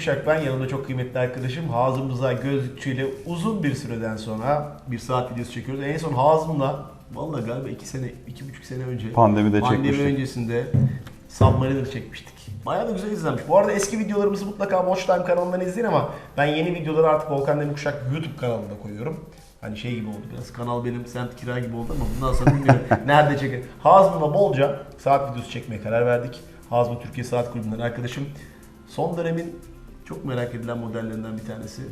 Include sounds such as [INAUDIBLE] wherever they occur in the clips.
Demirkuşak ben. Yanımda çok kıymetli arkadaşım Hazım Rıza Gözlükçü ile uzun bir süreden sonra bir saat videosu çekiyoruz. En son Hazım'la vallahi galiba 2 sene, iki buçuk sene önce Pandemide pandemi çekmiştik. öncesinde Submariner çekmiştik. Bayağı da güzel izlenmiş. Bu arada eski videolarımızı mutlaka Watch Time kanalından izleyin ama ben yeni videoları artık Volkan Demirkuşak YouTube kanalında koyuyorum. Hani şey gibi oldu biraz kanal benim semt kira gibi oldu ama bundan sonra bilmiyorum [LAUGHS] nerede çeker. Hazım'la bolca saat videosu çekmeye karar verdik. Hazım Türkiye Saat Kulübü'nden arkadaşım. Son dönemin çok merak edilen modellerinden bir tanesi.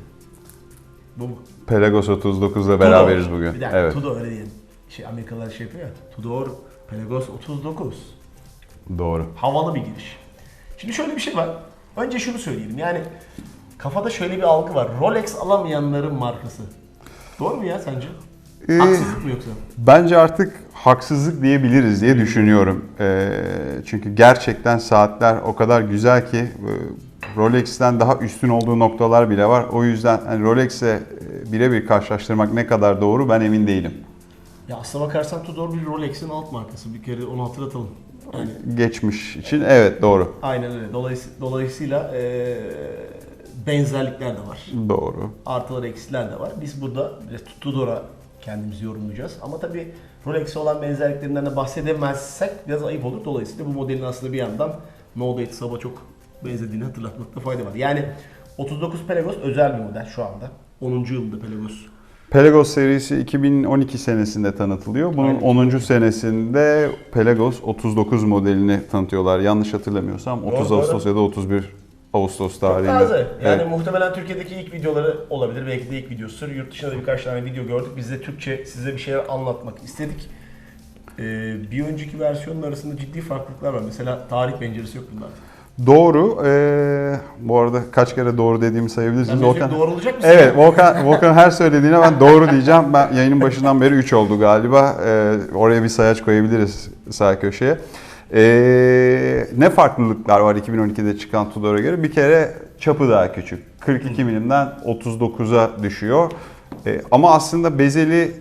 Bu mu? Pelagos 39'la beraberiz Tudor. bugün. Bir dakika evet. Tudor öyle diyelim. Şey Amerikalılar şey yapıyor ya. Tudor Pelagos 39. Doğru. Havalı bir giriş. Şimdi şöyle bir şey var. Önce şunu söyleyelim. Yani kafada şöyle bir algı var. Rolex alamayanların markası. Doğru mu ya sence? Ee, Haksızlık mı yoksa? Bence artık haksızlık diyebiliriz diye düşünüyorum. Ee, çünkü gerçekten saatler o kadar güzel ki e, Rolex'ten daha üstün olduğu noktalar bile var. O yüzden hani Rolex'e e, birebir karşılaştırmak ne kadar doğru ben emin değilim. Ya aslına bakarsan Tudor bir Rolex'in alt markası. Bir kere onu hatırlatalım. Yani Geçmiş için evet doğru. aynen öyle. Dolayısıyla, dolayısıyla eee, benzerlikler de var. Doğru. Artılar eksiler de var. Biz burada Tudor'a kendimizi yorumlayacağız. Ama tabii Rolex'e olan benzerliklerinden de bahsedemezsek biraz ayıp olur. Dolayısıyla bu modelin aslında bir yandan No Date Sab'a çok benzediğini hatırlatmakta fayda var. Yani 39 Pelagos özel bir model şu anda. 10. yılında Pelagos. Pelagos serisi 2012 senesinde tanıtılıyor. Bunun Aynen. 10. senesinde Pelagos 39 modelini tanıtıyorlar. Yanlış hatırlamıyorsam 30 Doğru, Ağustos ya da 31 Ağustos Çok tarihinde. taze. Yani Evet. muhtemelen Türkiye'deki ilk videoları olabilir. Belki de ilk videosudur. Yurt dışında da birkaç tane video gördük. Biz de Türkçe size bir şeyler anlatmak istedik. Ee, bir önceki versiyonun arasında ciddi farklılıklar var. Mesela tarih penceresi yok bunda. Doğru. Ee, bu arada kaç kere doğru dediğimi sayabilirsiniz. Ben Volkan- doğru olacak mısın? Evet, Volkan, Volkan her söylediğine ben doğru diyeceğim. Ben yayının başından beri 3 oldu galiba. Ee, oraya bir sayaç koyabiliriz sağ köşeye. Ee, ne farklılıklar var 2012'de çıkan Tudor'a göre? Bir kere çapı daha küçük. 42 milimden 39'a düşüyor. Ee, ama aslında bezeli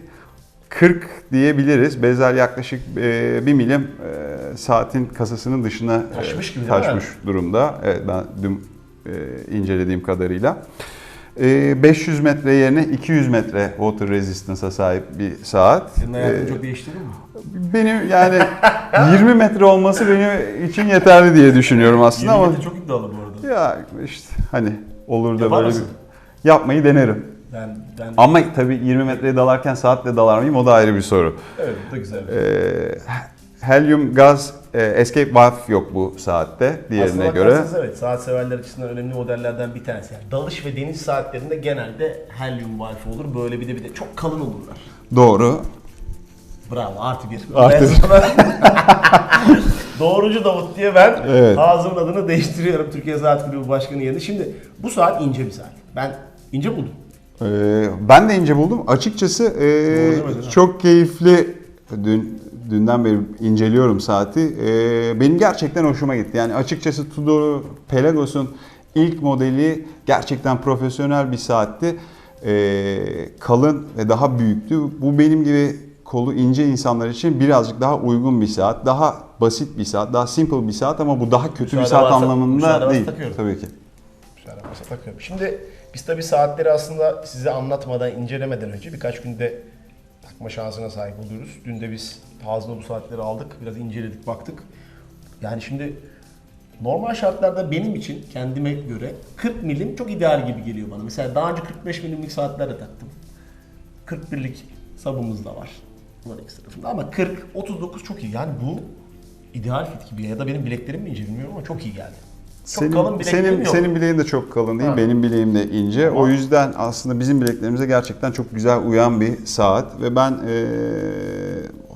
40 diyebiliriz. Bezel yaklaşık e, 1 milim e, saatin kasasının dışına e, Taşmış gibi taşmış durumda. Evet ben dün e, incelediğim kadarıyla. E, 500 metre yerine 200 metre water resistance'a sahip bir saat. Senin hayatını çok değiştirdi mi? benim yani [LAUGHS] 20 metre olması benim için yeterli diye düşünüyorum aslında ama Yeni çok iddialı bu arada. ya işte hani olur da Yapar böyle mısın? bir yapmayı denerim. Ben, ben Ama tabii 20 metreye dalarken saatle dalar mıyım o da ayrı bir soru. evet bu da güzel. Ee, helyum gaz e, escape valve yok bu saatte diğerine Aslına göre. bakarsanız evet saat severler açısından önemli modellerden bir tanesi. Yani dalış ve deniz saatlerinde genelde helyum valve olur. Böyle bir de bir de çok kalın olurlar. Doğru. Bravo artı bir. Artı Ben sana- [LAUGHS] Doğrucu Davut diye ben Evet. ağzımın adını değiştiriyorum Türkiye Saat Kulübü Başkanı yerine. Şimdi bu saat ince bir saat. Ben ince buldum. Ee, ben de ince buldum. Açıkçası e, çok keyifli. Dün dünden beri inceliyorum saati. Ee, benim gerçekten hoşuma gitti. Yani açıkçası Tudor Pelagos'un ilk modeli gerçekten profesyonel bir saatti. Ee, kalın ve daha büyüktü. Bu benim gibi kolu ince insanlar için birazcık daha uygun bir saat. Daha basit bir saat, daha simple bir saat ama bu daha kötü Müsaade bir saat varsa- müsaade anlamında değil. takıyorum. Tabii ki. Şöyle varsa takıyorum. Şimdi biz tabii saatleri aslında size anlatmadan, incelemeden önce birkaç günde takma şansına sahip oluyoruz. Dün de biz Hazım'da bu saatleri aldık. Biraz inceledik, baktık. Yani şimdi normal şartlarda benim için kendime göre 40 milim çok ideal gibi geliyor bana. Mesela daha önce 45 milimlik saatler de taktım. 41'lik sabımız da var. Rolex tarafında ama 40, 39 çok iyi. Yani bu ideal fit gibi ya da benim bileklerim mi ince bilmiyorum ama çok iyi geldi. Çok senin, kalın bileklerim senin, yok. senin bileğin de çok kalın değil, Ha. benim bileğim de ince. O yüzden aslında bizim bileklerimize gerçekten çok güzel uyan bir saat ve ben eee,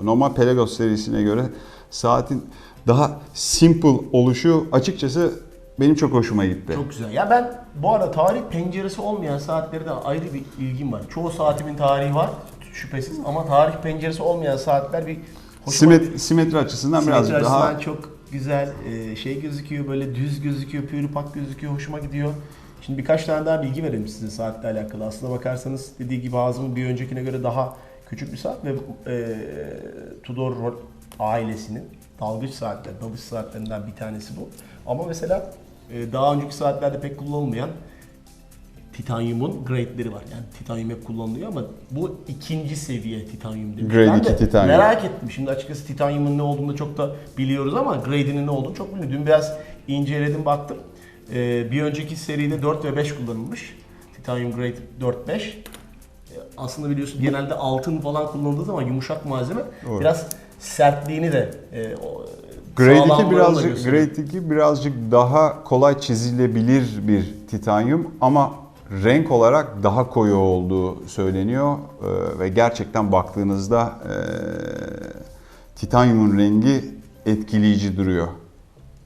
normal Pelagos serisine göre saatin daha simple oluşu açıkçası benim çok hoşuma gitti. Çok güzel. Ya ben bu arada tarih penceresi olmayan saatleri de ayrı bir ilgim var. Çoğu saatimin tarihi var şüphesiz ama tarih penceresi olmayan saatler bir hoşuma Simet- simetri açısından Simetri birazcık açısından daha çok güzel e, şey gözüküyor böyle düz gözüküyor, pürüpak gözüküyor, hoşuma gidiyor. Şimdi birkaç tane daha bilgi verelim size saatle alakalı. Aslına bakarsanız dediği gibi ağzımın bir öncekine göre daha küçük bir saat ve e, Tudor ailesinin dalgıç saatler, dalış saatlerinden bir tanesi bu. Ama mesela e, daha önceki saatlerde pek kullanılmayan titanyumun grade'leri var. Yani titanyum hep kullanılıyor ama bu ikinci seviye titanyum demiş. Grade Ben de titanyum. Merak ettim. Şimdi açıkçası titanyumun ne olduğunu çok da biliyoruz ama grade'inin ne olduğunu çok bilmiyorum. Dün biraz inceledim baktım. Ee, bir önceki seride 4 ve 5 kullanılmış. Titanium Grade 4-5. Ee, Aslında biliyorsun genelde altın falan kullanıldığı zaman yumuşak malzeme Doğru. biraz sertliğini de e, o, Grade 2 sağlamlığını da birazcık. Grade 2 birazcık daha kolay çizilebilir bir titanyum ama renk olarak daha koyu olduğu söyleniyor Ee, ve gerçekten baktığınızda e, titanyumun rengi etkileyici duruyor.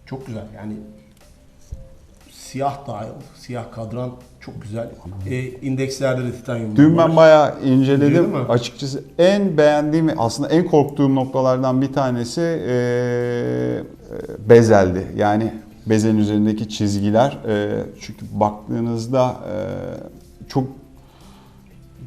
Çok güzel yani siyah dahil, siyah kadran çok güzel. E, indekslerde de titanyum Dün var. ben bayağı inceledim. Açıkçası en beğendiğim, aslında en korktuğum noktalardan bir tanesi e, e, bezeldi. Yani bezelin üzerindeki çizgiler. E, çünkü baktığınızda e, çok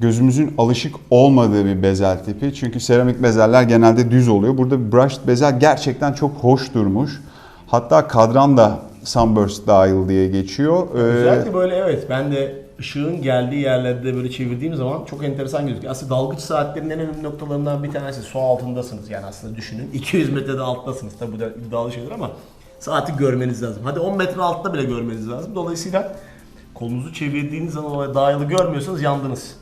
gözümüzün alışık olmadığı bir bezel tipi. Çünkü seramik bezeller genelde düz oluyor. Burada brushed bezel gerçekten çok hoş durmuş. Hatta kadran da sunburst dahil diye geçiyor. E, Özellikle böyle evet ben de ışığın geldiği yerlerde böyle çevirdiğim zaman çok enteresan gözüküyor. Aslında dalgıç saatlerin en önemli noktalarından bir tanesi su altındasınız yani aslında düşünün. [LAUGHS] 200 metrede alttasınız tabi bu da iddialı şeyler ama saati görmeniz lazım. Hadi 10 metre altta bile görmeniz lazım. Dolayısıyla kolunuzu çevirdiğiniz zaman o dial'ı görmüyorsanız yandınız.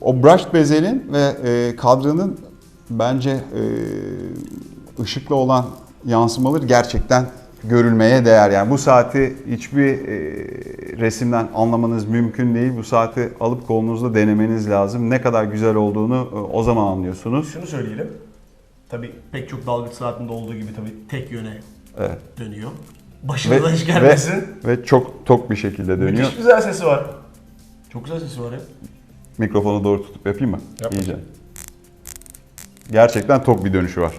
o brushed bezelin ve e, kadranın bence e, ışıklı olan yansımaları gerçekten görülmeye değer. Yani bu saati hiçbir e, resimden anlamanız mümkün değil. Bu saati alıp kolunuzda denemeniz lazım. Ne kadar güzel olduğunu e, o zaman anlıyorsunuz. Şunu söyleyelim. Tabi pek çok dalgıç saatinde olduğu gibi tabi tek yöne Evet. dönüyor. Ve, Başınıza hiç ve, gelmesin. ve çok tok bir şekilde dönüyor. Müthiş güzel sesi var. Çok güzel sesi var ya. Mikrofonu doğru tutup yapayım mı? Yap İyice. Gerçekten tok bir dönüşü var.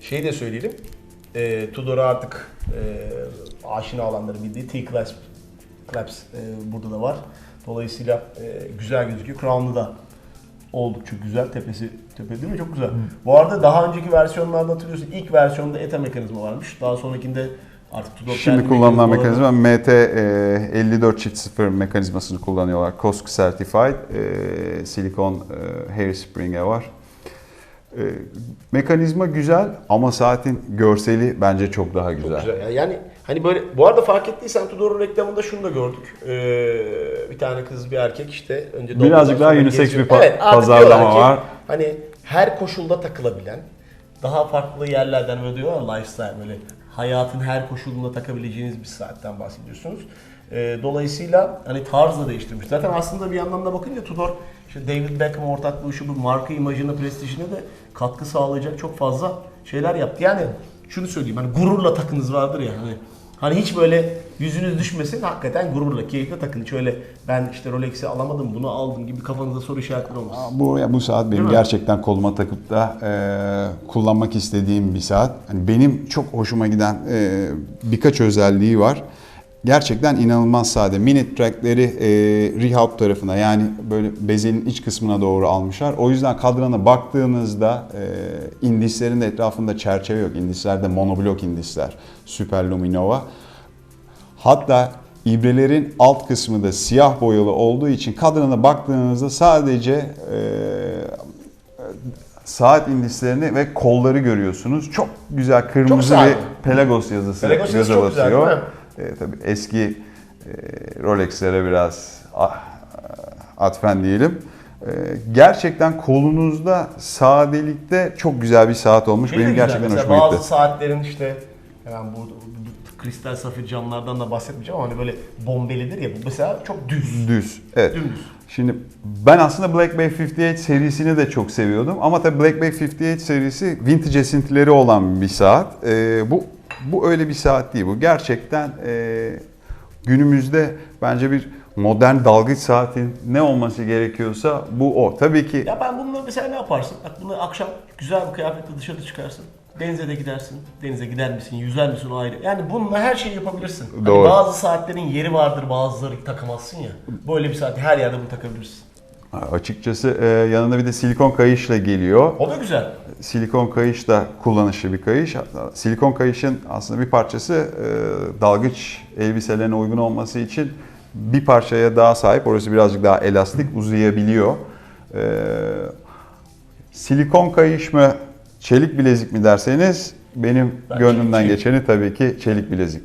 Şey de söyleyelim. E, Tudor'a artık e, aşina olanların bildiği T-Clasp Claps e, burada da var. Dolayısıyla e, güzel gözüküyor. Crown'u da oldukça güzel. Tepesi tepe değil mi? Çok güzel. Bu arada daha önceki versiyonlarda hatırlıyorsun. ilk versiyonda ETA mekanizma varmış. Daha sonrakinde artık Tudor Şimdi kullanılan mekanizma MT e, 54 çift 0 mekanizmasını kullanıyorlar. COSC Certified. E, silikon e, hairspring'e var. E, mekanizma güzel ama saatin görseli bence çok daha güzel. Güzel. ya. Yani hani böyle bu arada fark ettiysen Tudor'un reklamında şunu da gördük. Ee, bir tane kız bir erkek işte önce Birazcık daha unisex bir pa- Evet, pazarlama ki, var. Hani her koşulda takılabilen, daha farklı yerlerden böyle diyorlar lifestyle böyle hayatın her koşulunda takabileceğiniz bir saatten bahsediyorsunuz. Ee, dolayısıyla hani tarz da değiştirmiş. Zaten aslında bir yandan da bakınca Tudor işte David Beckham ortaklığı şu bu marka imajına, prestijine de katkı sağlayacak çok fazla şeyler yaptı. Yani şunu söyleyeyim hani gururla takınız vardır ya hani Hani hiç böyle yüzünüz düşmesin hakikaten gururla, keyifle takın. Hiç öyle ben işte Rolex'i alamadım bunu aldım gibi kafanızda soru işaretleri olmasın. Bu ya bu saat benim Değil mi? gerçekten koluma takıp da e, kullanmak istediğim bir saat. Hani benim çok hoşuma giden e, birkaç özelliği var. Gerçekten inanılmaz sade. Minute trackleri e, Rehab tarafına yani böyle bezenin iç kısmına doğru almışlar. O yüzden kadrana baktığınızda e, indislerin de etrafında çerçeve yok. İndislerde monoblok indisler. Super Luminova. Hatta ibrelerin alt kısmı da siyah boyalı olduğu için kadrana baktığınızda sadece e, saat indislerini ve kolları görüyorsunuz. Çok güzel kırmızı sade. bir Pelagos yazısı Pelagos çok değil mi? E, tabii eski e, Rolex'lere biraz ah, atfen diyelim. E, gerçekten kolunuzda sadelikte çok güzel bir saat olmuş. Şey Benim güzel, gerçekten mesela hoşuma bazı gitti. saatlerin işte hemen bu, bu kristal safir camlardan da bahsetmeyeceğim ama hani böyle bombelidir ya bu mesela çok düz. Düz. Evet. Dümdüz. Şimdi ben aslında Black Bay 58 serisini de çok seviyordum ama tabii Black Bay 58 serisi vintage esintileri olan bir saat. Ee, bu bu öyle bir saat değil. Bu gerçekten e, günümüzde bence bir modern dalgıç saatin ne olması gerekiyorsa bu o. Tabii ki Ya ben bununla mesela ne yaparsın? Bak bunu akşam güzel bir kıyafetle dışarı çıkarsın. Denize de gidersin. Denize gider misin? Yüzer misin o ayrı. Yani bununla her şeyi yapabilirsin. Hani Doğru. bazı saatlerin yeri vardır bazıları takamazsın ya. Böyle bir saati her yerde bunu takabilirsin. açıkçası e, yanında bir de silikon kayışla geliyor. O da güzel. silikon kayış da kullanışlı bir kayış. Silikon kayışın aslında bir parçası e, dalgıç elbiselerine uygun olması için bir parçaya daha sahip. Orası birazcık daha elastik, uzayabiliyor. E, silikon kayış mı, çelik bilezik mi derseniz benim Ben gönlümden çelik- geçeni tabii ki çelik bilezik.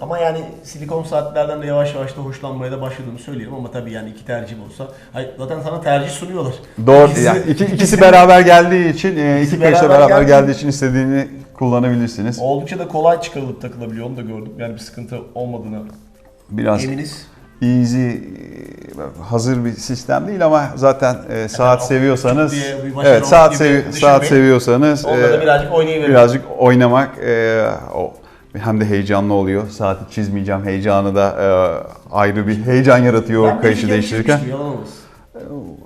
Ama yani silikon saatlerden de yavaş yavaş da hoşlanmaya da başladığımı söyleyelim ama tabii yani iki tercihim olsa. Hayır, zaten sana tercih sunuyorlar. Doğru. İkisi- yani iki, ikisi [LAUGHS] beraber geldiği için, e, iki kayışla beraber beraber geldiği- geldiği için istediğini kullanabilirsiniz. Oldukça da kolay çıkarılıp takılabiliyor onu da gördüm. Yani bir sıkıntı olmadığını Biraz eminiz. Easy, e, hazır bir sistem değil ama zaten e, saat o seviyorsanız, evet saat sevi- saat seviyorsanız e, birazcık birazcık oynamak e, o hem de heyecanlı oluyor. Saati çizmeyeceğim heyecanı da e, ayrı bir heyecan yaratıyor Ben o kayışı değiştirirken.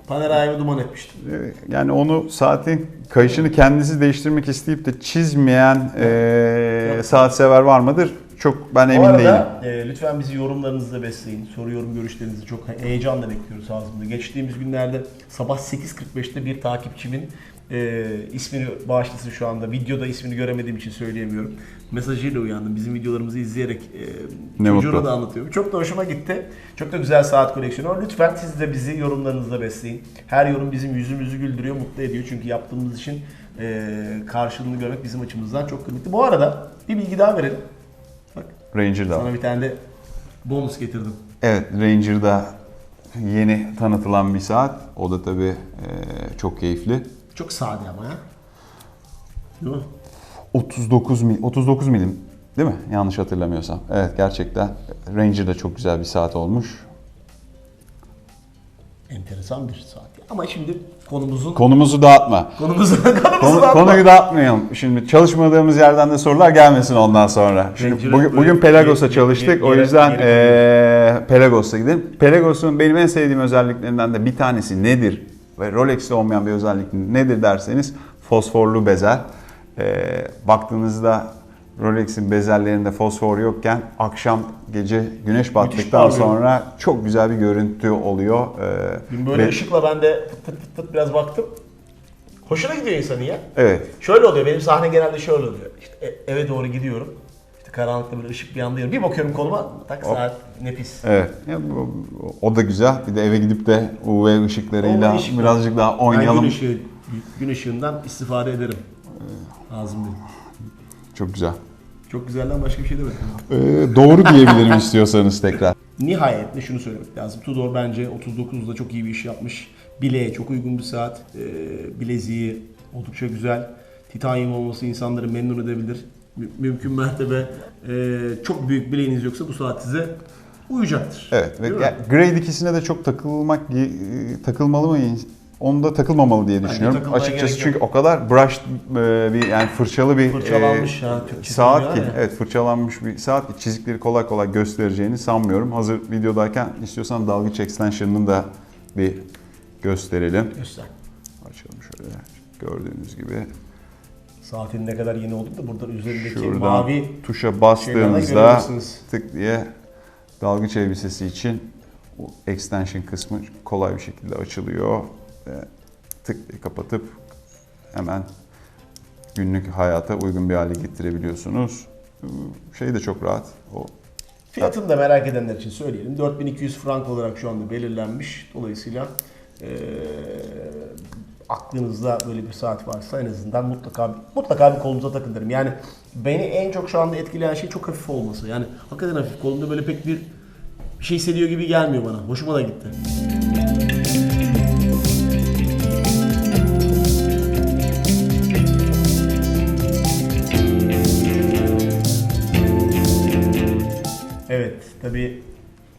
Panerayımı duman etmiştim. E, Yani onu saatin kayışını kendisi değiştirmek isteyip de çizmeyen e, saat sever var mıdır? Çok ben Bu emin değilim. arada e, lütfen bizi yorumlarınızla besleyin. Soru yorum görüşlerinizi çok heyecanla bekliyoruz ağzımda. Geçtiğimiz günlerde sabah 8.45'te bir takipçimin e, ismini bağışlasın şu anda. Videoda ismini göremediğim için söyleyemiyorum. Mesajıyla uyandım. Bizim videolarımızı izleyerek e, Ne çocuğuna mutlu. da anlatıyor. Çok da hoşuma gitti. Çok da güzel saat koleksiyonu var. Lütfen siz de bizi yorumlarınızla besleyin. Her yorum bizim yüzümüzü güldürüyor, mutlu ediyor. Çünkü yaptığımız için e, karşılığını görmek bizim açımızdan çok kıymetli. Bu arada bir bilgi daha verelim. Ranger'da var. sana bir tane de bonus getirdim. Evet, Ranger'da yeni tanıtılan bir saat. O da tabii e, çok keyifli. Çok sade ama ya. Değil mi? 39 mil, 39 milim değil mi? Yanlış hatırlamıyorsam. Evet, gerçekten Ranger'da çok güzel bir saat olmuş. Enteresan bir saat. Ama şimdi konumuzun Konumuzu dağıtma. konumuzu [LAUGHS] konumuzu Konu, da konuyu dağıtmayalım. Şimdi çalışmadığımız yerden de sorular gelmesin ondan sonra. Şimdi bugün, bugün Pelagos'a çalıştık. o yüzden eee Pelagos'a gidelim. Pelagos'un benim en sevdiğim özelliklerinden de bir tanesi nedir? Ve Rolex'te olmayan bir özellik nedir derseniz fosforlu bezel. Eee, baktığınızda Rolex'in bezellerinde fosfor yokken akşam gece güneş battıktan parlıyor. sonra çok güzel bir görüntü oluyor. Dün böyle ve- ışıkla ben de fıt fıt fıt fıt biraz baktım. Hoşuna gidiyor insanın ya. Evet. Şöyle oluyor benim sahne genelde şöyle oluyor. İşte e- eve doğru gidiyorum. İşte karanlıkta böyle ışık bir yanıyor. Bir bakıyorum koluma tak saat nefis. Evet. Ya bu- o da güzel. Bir de eve gidip de UV ışıklarıyla ışıklar. birazcık daha Ben oynayalım. gün, ışığı, gün ışığından istifade ederim. Ağzım benim. Çok güzel. Çok güzelden başka bir şey demedim. Ee, doğru diyebilirim istiyorsanız tekrar. [LAUGHS] Nihayetinde şunu söylemek lazım. Tudor bence 39'da çok iyi bir iş yapmış. Bileğe çok uygun bir saat. Ee, bileziği oldukça güzel. Titanyum olması insanları memnun edebilir. Mü- mümkün mertebe e, çok büyük bileğiniz yoksa bu saat size uyacaktır. Evet. Ve Değil mi? ya, Grade ikisine de çok takılmak takılmalı mı? Onda takılmamalı diye düşünüyorum. takılmaya Açıkçası çünkü yok. o kadar brushed e, bir yani fırçalı bir Fırçalanmış e, Türkçesi saat ki. ya. Evet, fırçalanmış bir saat ki çizikleri kolay kolay göstereceğini sanmıyorum. Hazır videodayken istiyorsan dalgıç extension'ını da bir gösterelim. Göster. Açalım şöyle. Gördüğünüz gibi Saatin ne kadar yeni olduğunu da burada üzerindeki Şuradan mavi tuşa görebilirsiniz. tık diye dalgıç elbisesi için o extension kısmı kolay bir şekilde açılıyor tık kapatıp hemen günlük hayata uygun bir hale getirebiliyorsunuz. Şey de çok rahat. O Fiyatını da merak edenler için söyleyelim. 4200 frank olarak şu anda belirlenmiş. Dolayısıyla eee, aklınızda böyle bir saat varsa en azından mutlaka mutlaka bir kolunuza takın derim. Yani beni en çok şu anda etkileyen şey çok hafif olması. Yani hakikaten hafif. Kolumda böyle pek bir şey hissediyor gibi gelmiyor bana. Hoşuma da gitti. Evet, tabii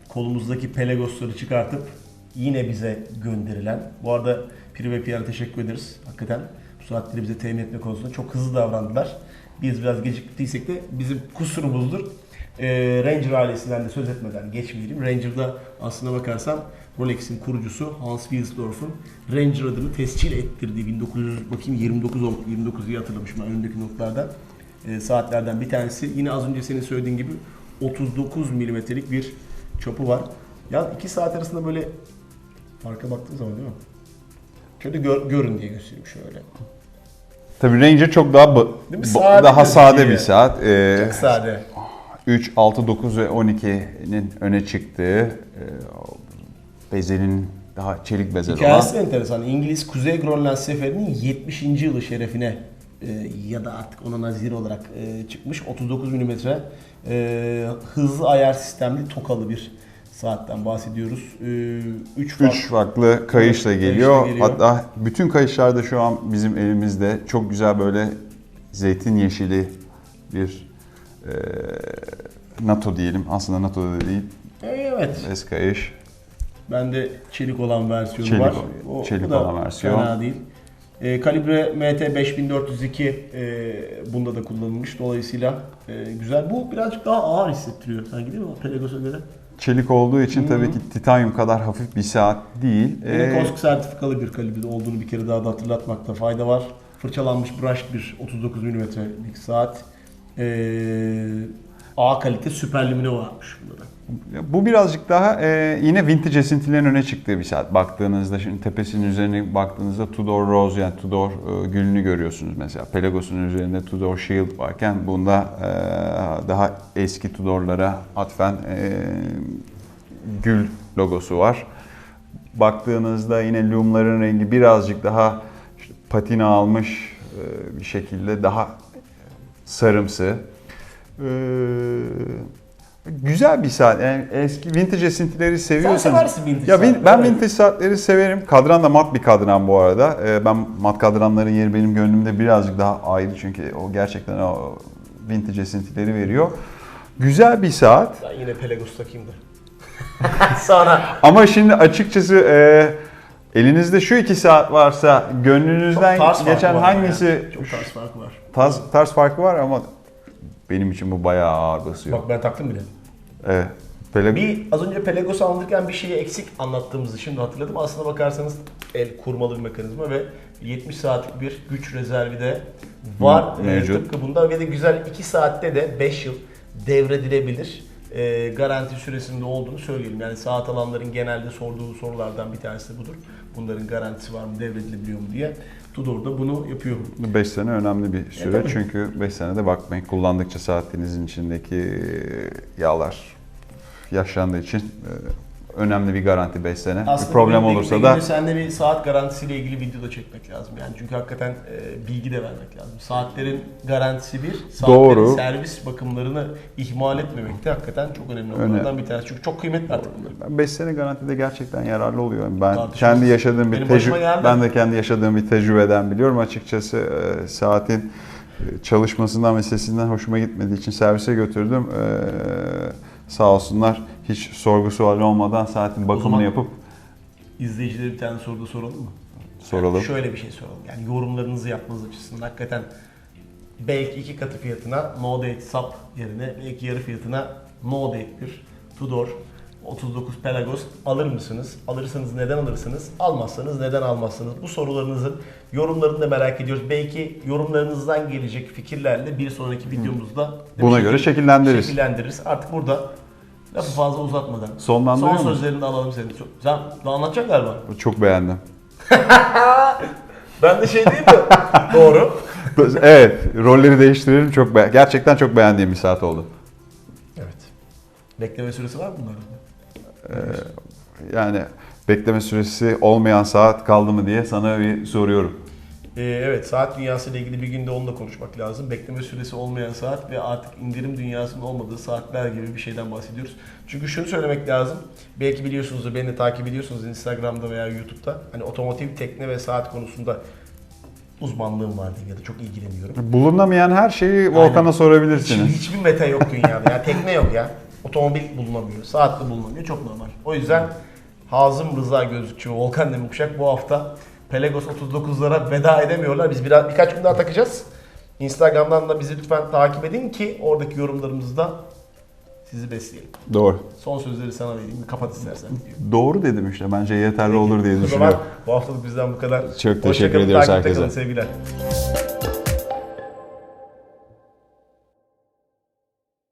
kolumuzdaki Pelagos'ları çıkartıp yine bize gönderilen. Bu arada Piri ve Pierre'e teşekkür ederiz. Hakikaten bu saatleri bize temin etme konusunda çok hızlı davrandılar. Biz biraz geciktiysek de bizim kusurumuzdur. Ee, Ranger ailesinden de söz etmeden geçmeyelim. Ranger'da aslına bakarsan Rolex'in kurucusu Hans Wilsdorf'un Ranger adını tescil ettirdiği 1900 bakayım 29 ol- 29'u hatırlamışım ben önümdeki notlardan. Ee, saatlerden bir tanesi. Yine az önce senin söylediğin gibi 39 milimetrelik bir çapı var. Ya iki saat arasında böyle farka baktığın zaman değil mi? Şöyle gör- görün diye göstereyim şöyle. Tabii Ranger çok daha ba- Değil mi? Sade daha sade bir saat. Ee, Çok sade. 3, 6, 9 ve 12'nin öne çıktığı e, bezelin daha çelik bezel olan Hikayesi de enteresan. İngiliz Kuzey Grönland seferinin 70. yılı şerefine e, ya da artık ona nazir olarak e, çıkmış 39 mm e, hızlı ayar sistemli tokalı bir saatten bahsediyoruz. 3 Üç farklı kayışla Evet, geliyor. kayışla geliyor. Hatta bütün kayışlar da şu an bizim elimizde. Çok güzel böyle zeytin yeşili bir e, NATO diyelim. Aslında NATO da değil. Evet. Es kayış. Bende çelik olan versiyonu Çelik var. o- çelik da olan versiyon. Fena değil. E, kalibre MT 5402 e, bunda da kullanılmış. Dolayısıyla e, güzel. Bu birazcık daha ağır hissettiriyor sanki değil mi? Pelagos'a göre. Çelik olduğu için tabii ki titanyum kadar hafif bir saat değil. Yine Ee, sertifikalı bir kalibre olduğunu bir kere daha da hatırlatmakta fayda var. Fırçalanmış brushed bir 39 mm'lik saat. Ee, A kalite süper lumine varmış bunda da. Bu birazcık daha e, yine vintage esintilerin öne çıktığı bir saat. Baktığınızda şimdi tepesinin üzerine baktığınızda Tudor Rose yani Tudor e, gülünü görüyorsunuz mesela. Pelagos'un üzerinde Tudor Shield varken bunda e, daha eski Tudor'lara atfen e, gül logosu var. Baktığınızda yine lumların rengi birazcık daha işte patina almış e, bir şekilde daha sarımsı. Ee, güzel bir saat. Yani eski vintage esintileri seviyorsanız. seversin vintage Ya saatleri, ben vintage saatleri severim. Kadran da mat bir kadran bu arada. Ee, ben mat kadranların yeri benim gönlümde birazcık daha ayrı çünkü o gerçekten o vintage esintileri veriyor. Güzel bir saat. Ben yine Pelagos takayım da. [LAUGHS] Sonra Ama şimdi açıkçası e, elinizde şu iki saat varsa gönlünüzden geçen var hangisi yani. Çok tarz farkı var. tarz, tarz farkı var ama benim için bu bayağı ağır basıyor. Bak ben taktım bile. Evet. Pelag- Bir az önce Pelagos'u anlatırken bir şeyi eksik anlattığımızı şimdi hatırladım. Aslına bakarsanız el kurmalı bir mekanizma ve 70 saatlik bir güç rezervi de var. Hı, Ee, mevcut. tıpkı bunda ve de güzel 2 saatte de 5 yıl devredilebilir e, garanti süresinde olduğunu söyleyelim. Yani saat alanların genelde sorduğu sorulardan bir tanesi de budur. Bunların garantisi var mı, devredilebiliyor mu diye. Tudor da bunu yapıyor. 5 sene önemli bir süre tabii. çünkü 5 senede bakmayın kullandıkça saatinizin içindeki yağlar yaşlandığı için e, önemli bir garanti 5 sene. bir problem olursa da de seninle bir saat garantisiyle ilgili video da çekmek lazım. Yani çünkü hakikaten e, bilgi de vermek lazım. Saatlerin garantisi bir, saatlerin Doğru. servis bakımlarını ihmal etmemek de hakikaten çok önemli Öne- onlardan bir tanesi. Çünkü çok kıymetli artık bunlar. 5 sene garantide gerçekten yararlı oluyor. Ben kendi yaşadığım bir tecrübe ben de kendi yaşadığım bir tecrübeden biliyorum açıkçası e, saatin e, çalışmasından ve sesinden hoşuma gitmediği için servise götürdüm. E, sağ olsunlar hiç sorgu sual olmadan saatin bakımını yapıp İzleyicilere bir tane soru da soralım mı? soralım. Yani şöyle bir şey soralım. Yani yorumlarınızı yapmanız açısından hakikaten belki iki katı fiyatına no date sap yerine belki yarı fiyatına no date bir Tudor 39 Pelagos alır mısınız? Alırsanız neden alırsınız? Almazsanız neden almazsınız? Bu sorularınızın yorumlarını da merak ediyoruz. Belki yorumlarınızdan gelecek fikirlerle bir sonraki videomuzda Buna göre şekil- şekillendiririz. şekillendiririz. Artık burada lafı fazla uzatmadan Sonlandırıyor son musun? sözlerini de alalım senin. Çok- Sen daha anlatacaksın galiba. Çok beğendim. [LAUGHS] Ben de şey diyeyim mi? Doğru. evet, rolleri değiştirelim. Çok be- gerçekten çok beğendiğim bir saat oldu. Evet. Bekleme süresi var mı bunlarda? Yani bekleme süresi olmayan saat kaldı mı diye sana bir soruyorum. Ee, evet, saat dünyası ile ilgili bir günde onunla konuşmak lazım. Bekleme süresi olmayan saat ve artık indirim dünyasının olmadığı saatler gibi bir şeyden bahsediyoruz. Çünkü şunu söylemek lazım. Belki biliyorsunuzdur, beni de takip ediyorsunuz Instagram'da veya YouTube'da. Hani otomotiv, tekne ve saat konusunda uzmanlığım var diyeyim ya da çok ilgileniyorum. Bulunamayan her şeyi Volkan'a sorabilirsiniz. Hiç, hiçbir meta yok dünyada. Yani tekne yok ya. Otomobil bulunamıyor. Saat de bulunamıyor. Çok normal. O yüzden Hazım Rıza Gözlükçü ve Volkan Demirkuşak bu hafta Pelagos 39'lara veda edemiyorlar. Biz biraz birkaç gün daha takacağız. Instagram'dan da bizi lütfen takip edin ki oradaki yorumlarımızda sizi besleyelim. Doğru. Son sözleri sana vereyim. Kapat istersen. Doğru dedim işte. Bence yeterli olur diye O zaman düşünüyorum. bu haftalık bizden bu kadar. teşekkür Hoşça kalın, ediyoruz herkese. kalın, Sevgiler.